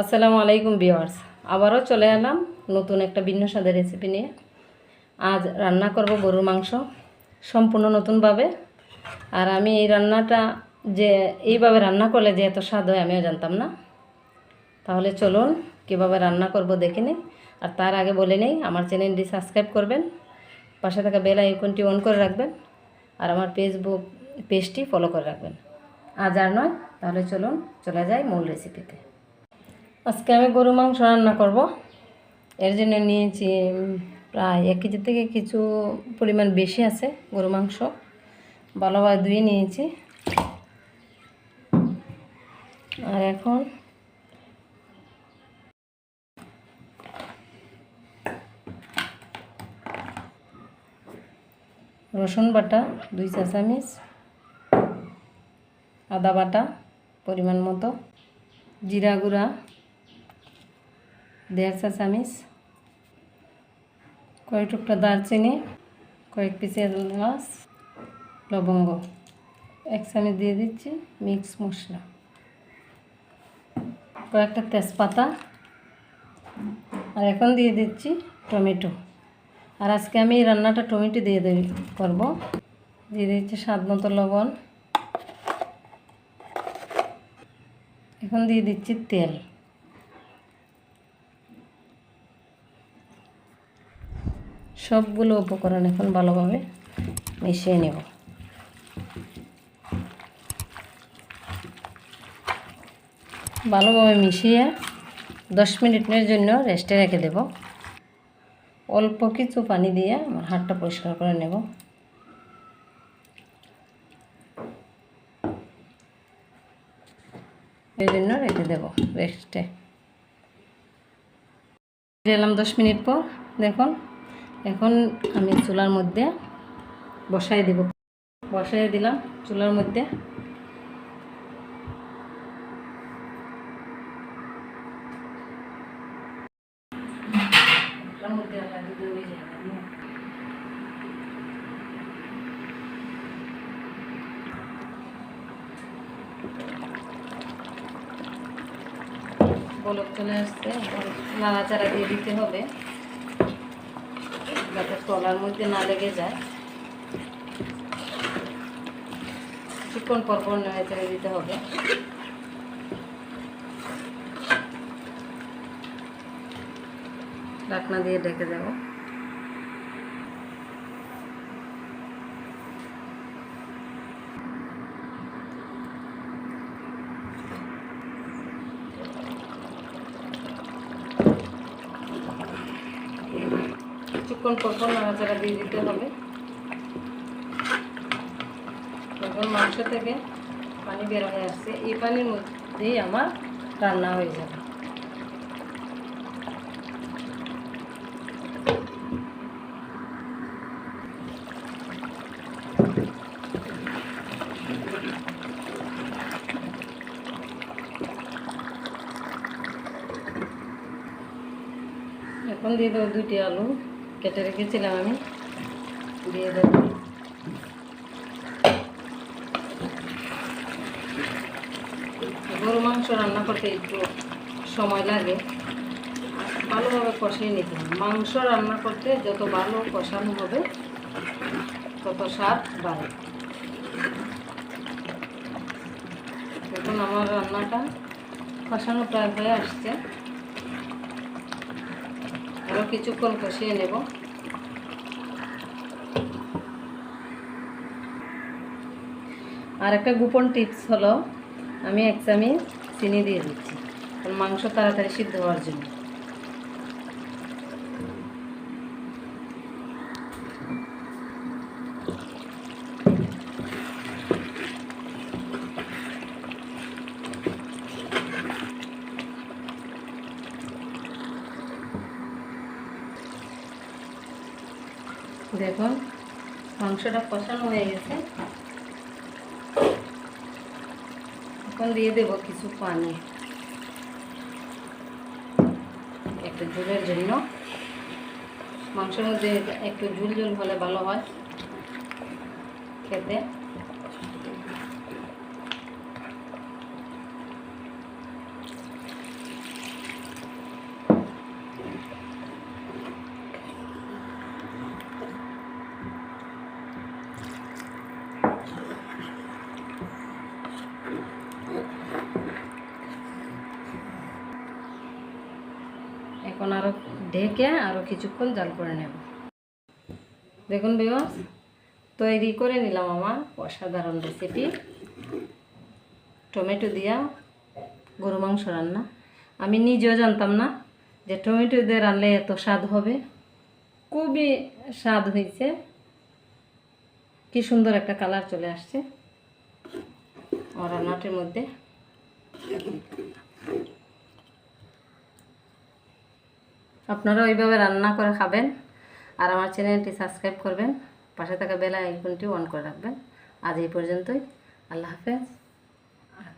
আসসালামু আলাইকুম বিওয়ার্স আবারও চলে এলাম নতুন একটা ভিন্ন স্বাদের রেসিপি নিয়ে। আজ রান্না করব গরুর মাংস, সম্পূর্ণ নতুনভাবে। আর আমি এই রান্নাটা যে, এইভাবে রান্না করলে যে এত স্বাদ হয় আমিও জানতাম না। তাহলে চলুন কীভাবে রান্না করব দেখে নিই। আর তার আগে বলে নেই, আমার চ্যানেলটি সাবস্ক্রাইব করবেন, পাশে থাকা বেল আইকনটি অন করে রাখবেন, আর আমার ফেসবুক পেজটি ফলো করে রাখবেন। আজ আর নয়, তাহলে চলুন, চলে যাই মূল রেসিপিতে আজকে আমি গরু মাংস রান্না করব। এর জন্য নিয়েছি প্রায় এক কেজি থেকে কিছু পরিমাণ বেশি আছে গরু মাংস। ভালোভাবে ধুয়ে নিয়েছি। আর এখন রসুন বাটা, দুই চা চামিচ, আদা বাটা পরিমাণ মতো, জিরা গুঁড়া দেড় চা চামিচ কয়েক টুকটা দারচিনি, কয়েক পিস এলাচ, লবঙ্গ। এক চামচ দিয়ে দিচ্ছি মিক্স মশলা। কয়েকটা তেজপাতা, আর এখন দিয়ে দিচ্ছি টমেটো। আর আজকে আমি রান্নাটা টমেটো দিয়ে দেব করব। দিয়ে দিচ্ছি স্বাদ মতো লবণ। এখন দিয়ে দিচ্ছি তেল। সবগুলো উপকরণ এখন ভালোভাবে মিশিয়ে নেব। ভালোভাবে মিশিয়ে দশ মিনিটের জন্য রেস্টে রেখে দেব। অল্প কিছু পানি দিয়ে আমার হাতটা পরিষ্কার করে নেব। এই জন্য রেখে দেবো রেস্টে। দশ মিনিট পর, দেখুন। এখন আমি চুলার মধ্যে বসাই দেব। বসাই দিলাম চুলার মধ্যে। চুলার মধ্যে রাখা দিতে হবে যে, বলক চলে আসছে নাড়াচাড়া দিয়ে দিতে হবে। যাতে তলার মধ্যে না লেগে যায়। কিছুক্ষণ পরপর পর নাড়াচাড়া দিতে হবে। ঢাকনা দিয়ে ঢেকে দেবো। কিছুক্ষণ পর পর নাড়াচাড়া দিয়ে দিতে হবে। এখন মাংস থেকে পানি বের হয়ে আসছে। এই পানির মধ্যেই আমার রান্না হয়ে যাবে। এখন দিয়ে দেবো দুটি আলু। কেটে রেখেছিলাম আমি। দিয়ে দেবো। গরু মাংস রান্না করতে একটু সময় লাগে। ভালোভাবে কষিয়ে নিতে হবে। মাংস রান্না করতে যত ভালো কষানো হবে, তত স্বাদ বাড়ে। দেখুন আমার রান্নাটা কষানো প্রায় হয়ে আসছে। আরও কিছুক্ষণ কষিয়ে নেব। আর একটা গোপন টিপস হলো, আমি এক চামিচ চিনি দিয়ে দিচ্ছি। মাংস তাড়াতাড়ি সিদ্ধ হওয়ার জন্য। দেখুন, মাংসটা কষানো হয়ে গেছে। এখন দিয়ে দেব কিছু পানি। একটু ঝুলের জন্য। মাংসের মধ্যে একটু ঝুল ঝুল হলে ভালো হয় খেতে। এখন আরও ঢেকে আরও কিছুক্ষণ জাল করে নেব। দেখুন বিবাস তৈরি করে নিলাম আমার অসাধারণ রেসিপি টমেটো দিয়া গরু মাংস রান্না। আমি নিজেও জানতাম না যে টমেটো দিয়ে রানলে এত স্বাদ হবে। খুবই স্বাদ হয়েছে। কি সুন্দর একটা কালার চলে আসছে। আমার রান্নাটির মধ্যে। আপনারা ওইভাবে রান্না করে খাবেন আর আমার চ্যানেলটি সাবস্ক্রাইব করবেন, পাশে থাকা বেলা আইকনটি অন করে রাখবেন। আজ এই পর্যন্তই। আল্লাহ হাফেজ।